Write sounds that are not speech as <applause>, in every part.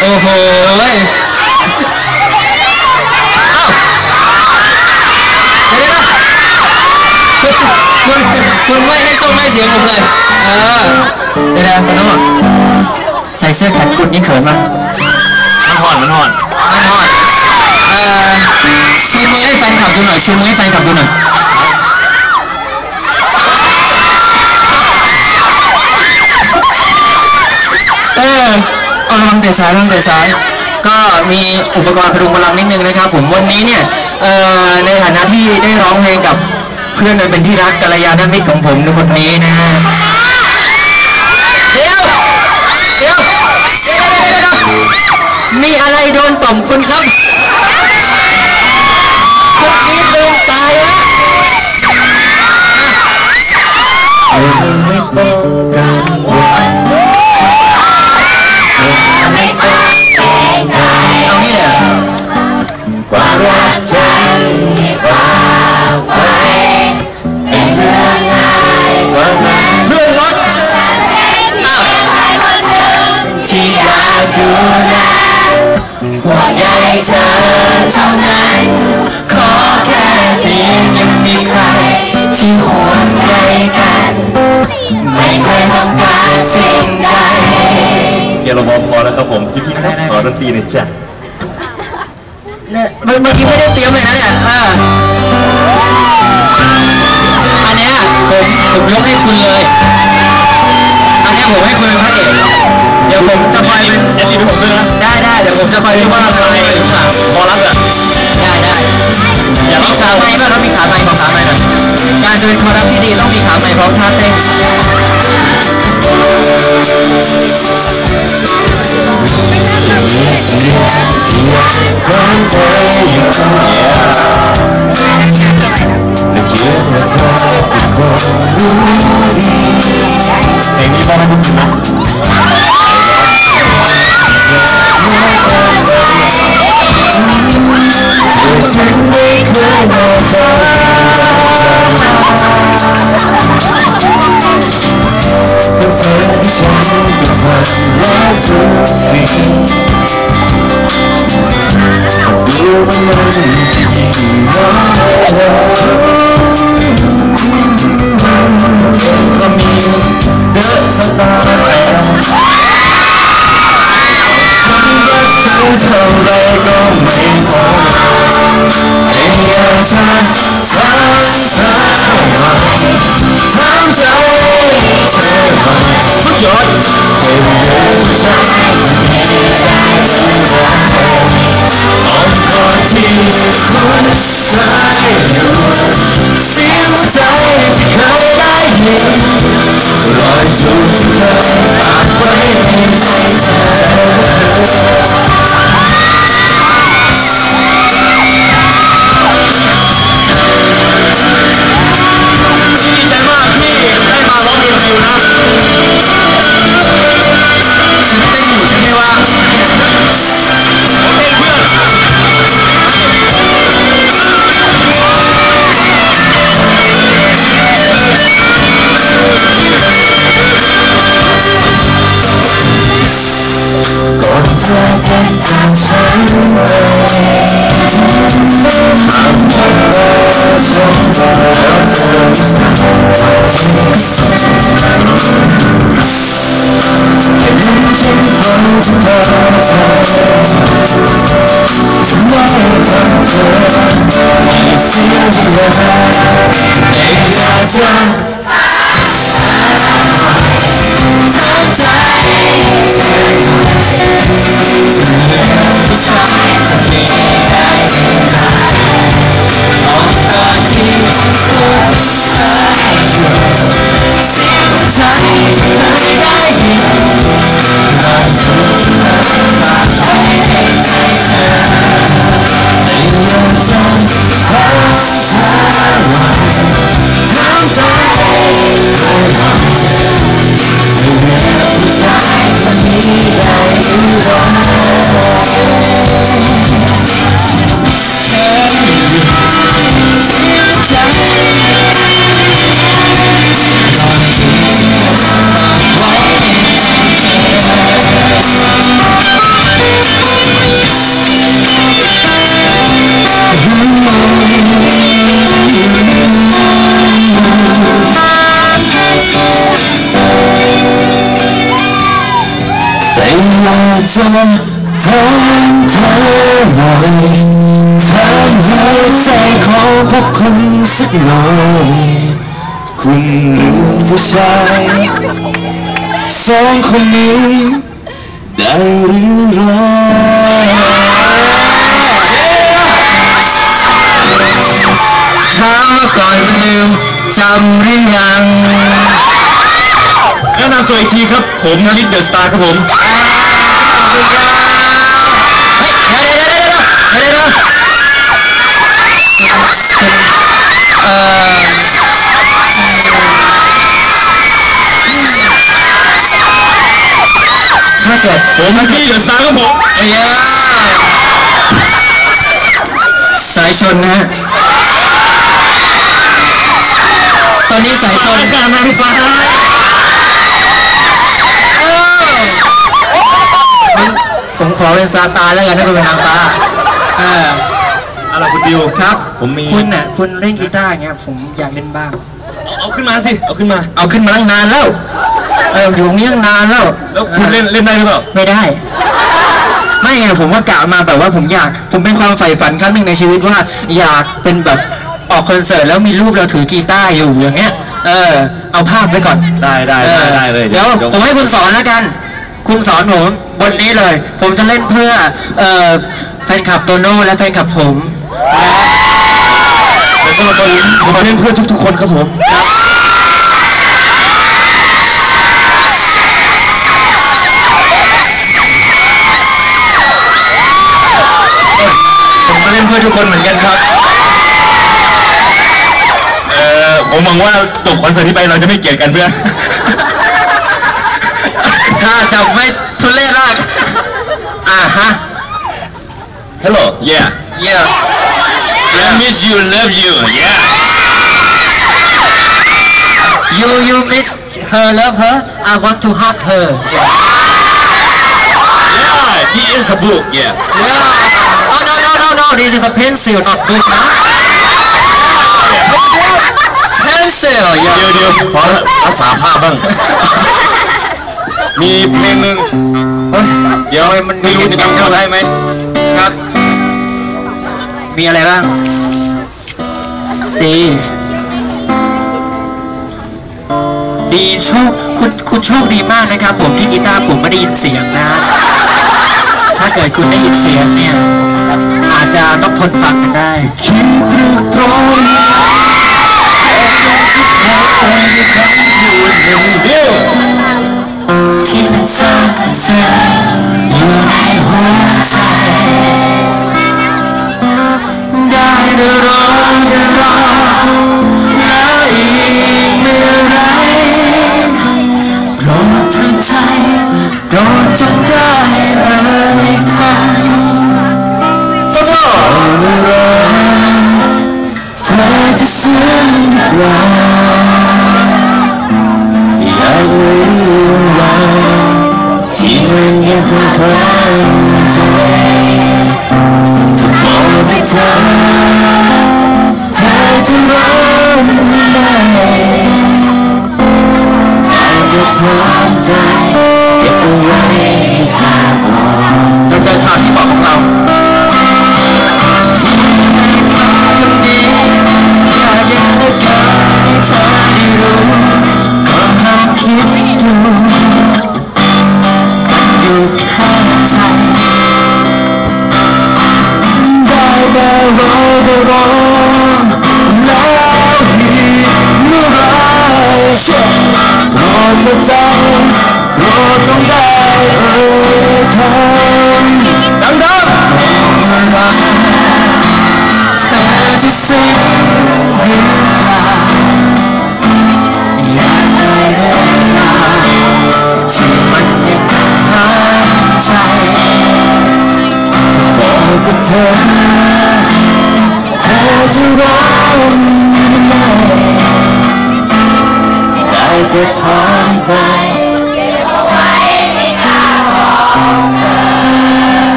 โอ้โหเว้ยเอ้าเดี๋ยวนะคุณคุณคุณไม่ให้ส้มไม่เสียงผมเลย เออ เดี๋ยวนะคุณต้องบอกใส่เสื้อแขนกุดนี่เขินมั้ยมันห่อน มันห่อนไม่ทอดเอ่อชูมือให้แฟนคลับดูหน่อยชูมือให้แฟนคลับดูหน่อย เออเอา ระวังเตะซ้ายระวังเตะซ้าย ก็มีอุปกรณ์พดุงพลังนิดนึงนะครับผมวันนี้เนี่ยในฐานะที่ได้ร้องเพลงกับเพื่อนอันเป็นที่รักกัลยาณมิตรของผมในคนนี้นะฮะเดี๋ยวเดี๋ยวเดี๋ยวเดี๋ยวมีอะไรโดนต่อมคุณครับคุณคิดลืมตายแล้วไม่ต้อง ยร์เราพอพอแล้วครับผมพี่พี่ๆครับขอดนตรีหน่อยจ้ะเนี่ยเมื่อเมื่อกี้ไม่ได้เตรียมเลยนะเนี่ยอ่าอันเนี้ยผมผมยกให้คุณเลย อันเนี้ยผมให้คุณเป็นพระเอกเดี๋ยวผมจะคอยเป็นเอ็นดีผมด้วยนะได้ได้เดี๋ยวผมจะคอยเป็นว่าใครทุกอย่างพอรับอะได้ได้อย่ามีขาไม้ป่ะต้องมีขาไม้ขอขาไม้หน่อยการจะเป็นคอรัปที่ดีต้องมีขาไม้พร้อมท่าเต้น ความเธออยู่คนเดียวและคิดว่าเธอเป็นคนรู้ดีเพลงนี้มอบให้ทุกคนะฉันไม่เคยมองเธอเป็นเธอที่ฉันเป็นทำและทุกสิ่ง ดูว่ จะถามเธอหน่อยถามหัวใจของพวกคุณสักหน่อย คุณลืมผู้ชายสองคนนี้ได้หรือไรถามว่าก่อนจะลืมจำหรือยัง แนะนำตัวอีกทีครับ ผมลิดเดอะสตาร์ครับผม เฮ้ยเดี๋ยเดี๋ยวเดี๋ยวเดี๋ยวเดี๋ยวเดี๋ยวเอ่อถ้าเกิดผมลิดเดอะสตาร์ครับผมเอ้ยสายชนนะฮะตอนนี้สายชนการนางฟ้า ผมขอเป็นซาตานแล้วกันถ้าคุณเป็นนางฟ้าเอออะไรคุณดิวครับ ผมมี คุณน่ะคุณเล่นกีตาร์อย่างเงี้ยผมอยากเล่นบ้าง เอาเอาขึ้นมาสิ เอาขึ้นมา เอาขึ้นมาตั้งนานแล้วเอออยู่ตรงนี้ตั้งนานแล้วแล้วคุณเล่นเล่นได้หรือเปล่า ไม่ได้ ไม่ไงผมว่ากะมาแบบว่าผมอยาก ผมเป็นความใฝ่ฝันครั้งหนึ่งในชีวิตว่า อยากเป็นแบบออกคอนเสิร์ตแล้วมีรูปเราถือกีตาร์อยู่อย่างเงี้ย เออ เอาภาพไว้ก่อนได้ได้ได้ได้เลยเดี๋ยวผมให้คุณสอนแล้วกัน คุณสอนผมบนนี้เลย ผมจะเล่นเพื่อเอ่อแฟนคลับโตโน่และแฟนคลับผมแล้วก็ตอนนี้ผมมาเล่นเพื่อทุกๆคนครับผมผมก็เล่นเพื่อทุกคนเหมือนกันครับ เอ่อผมหวังว่าจบคอนเสิร์ตที่ไปเราจะไม่เกลียดกันเพื่อน ถ้าจะไม่ทุเรศมากอ่าฮะ Hello yeah yeah I miss you love you yeah you you miss her love her I want to hug her yeah he is a book yeah yeah oh no no no no this is a pencil not book นะ pencil เดี๋ yeah <laughs> ยวเดี๋ยวขอรักษาภาพบ้าง มีเพลงหนึ่งเฮ้ยเดี๋ยวทำไมมันไม่รู้จะจำเข้าได้ไหมครับ มีอะไรบ้าง C ดีโชคคุณคุณโชคดีมากนะครับ ผมที่กีตาร์ผมไม่ได้ยินเสียงนะ ถ้าเกิดคุณได้ยินเสียงเนี่ย อาจจะต้องทนฟังกันได้คิดอยู่ตรงนี้เดี๋ยว ธอจะซึ้งหรือเปล่าอยากรู้ว่าที่มันยังคงค้างใจจะบอกให้เธอเธอจะร้องไหมแต่ก็ถามใจเก็บเอาไว้ให้หาก่อนเราเจอทางที่บอกของเรา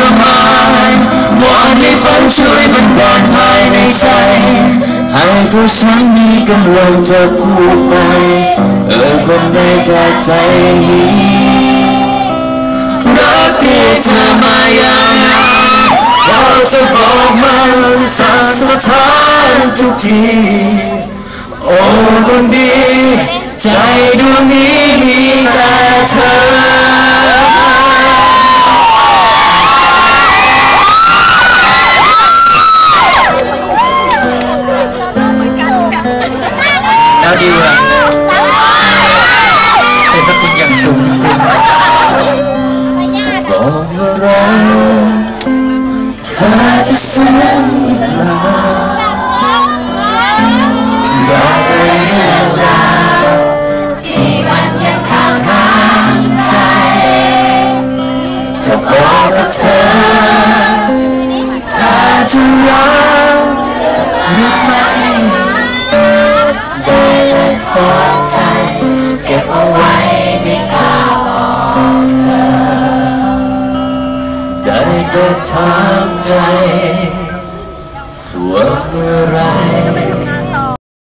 รมานวอนให้ฝันช่วยบันดาลภายในใจ ให้ตัวฉันมีกำลังจะพูดไป เออคนในจากใจนี้รักที่เธอมายาวนานเราจะบอกมันสั่นสะท้านทุกทีโอ้คนดี ใจดวงนี้มีแต่เธอ จะรักหรือไม่ได้แต่ทอดใจ เก็บเอาไว้ไม่กล้าบอกเธอ ได้แต่ถามใจว่าเมื่อไร